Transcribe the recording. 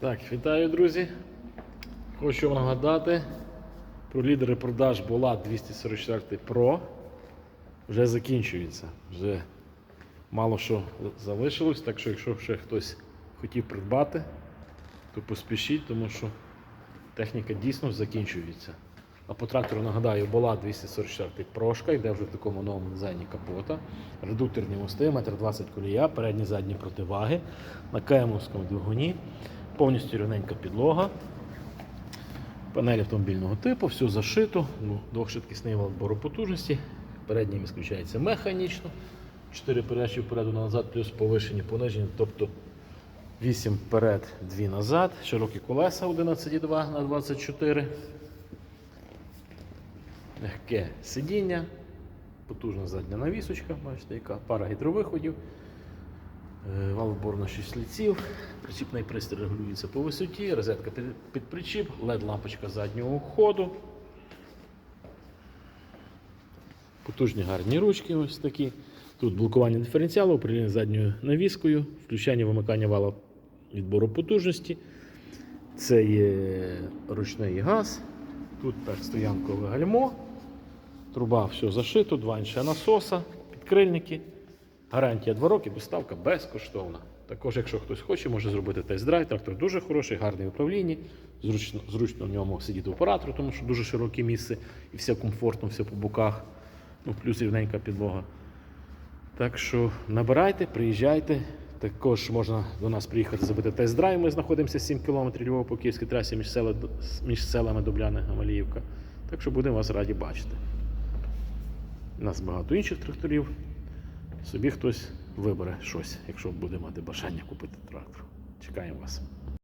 Так, вітаю, друзі. Хочу вам нагадати про лідери продаж була 244 Pro. Вже закінчується. Вже мало що залишилось, так що якщо ще хтось хотів придбати, то поспішіть, тому що техніка дійсно закінчується. А по трактору нагадаю, була 244 прошка, йде вже в такому новому дизайні капота. Редукторні мости, 1,20 м колія, передні задні противаги, на каємовському двигуні, повністю рівненька підлога. Панель автомобільного типу, все зашито, ну, двохшвидкісний вал відбору потужності. Передній міст механічно. 4 передачі вперед назад, плюс повишені, понижені, тобто 8 вперед, 2 назад, широкі колеса 11,2 на 24. Легке сидіння, потужна задня навісочка, бачите, яка пара гідровиходів, Е, вал на 6 ліців, причіпний пристрій регулюється по висоті, розетка під, причіп, LED лампочка заднього ходу. Потужні гарні ручки ось такі. Тут блокування диференціалу, управління задньою навіскою, включання вимикання вала відбору потужності. Це є ручний газ. Тут так стоянкове гальмо. Труба все зашито, два інша насоса, підкрильники. Гарантія 2 роки, доставка безкоштовна. Також, якщо хтось хоче, може зробити тест-драйв. Трактор дуже хороший, гарний в управлінні. Зручно, зручно в ньому сидіти оператору, тому що дуже широке місце і все комфортно, все по боках. Ну, плюс рівненька підлога. Так що набирайте, приїжджайте. Також можна до нас приїхати зробити тест-драйв. Ми знаходимося 7 км Львова по київській трасі між, села, між селами Добляне Гамаліївка. Так що будемо вас раді бачити. У нас багато інших тракторів. Собі хтось вибере щось, якщо буде мати бажання купити трактор. Чекаємо вас.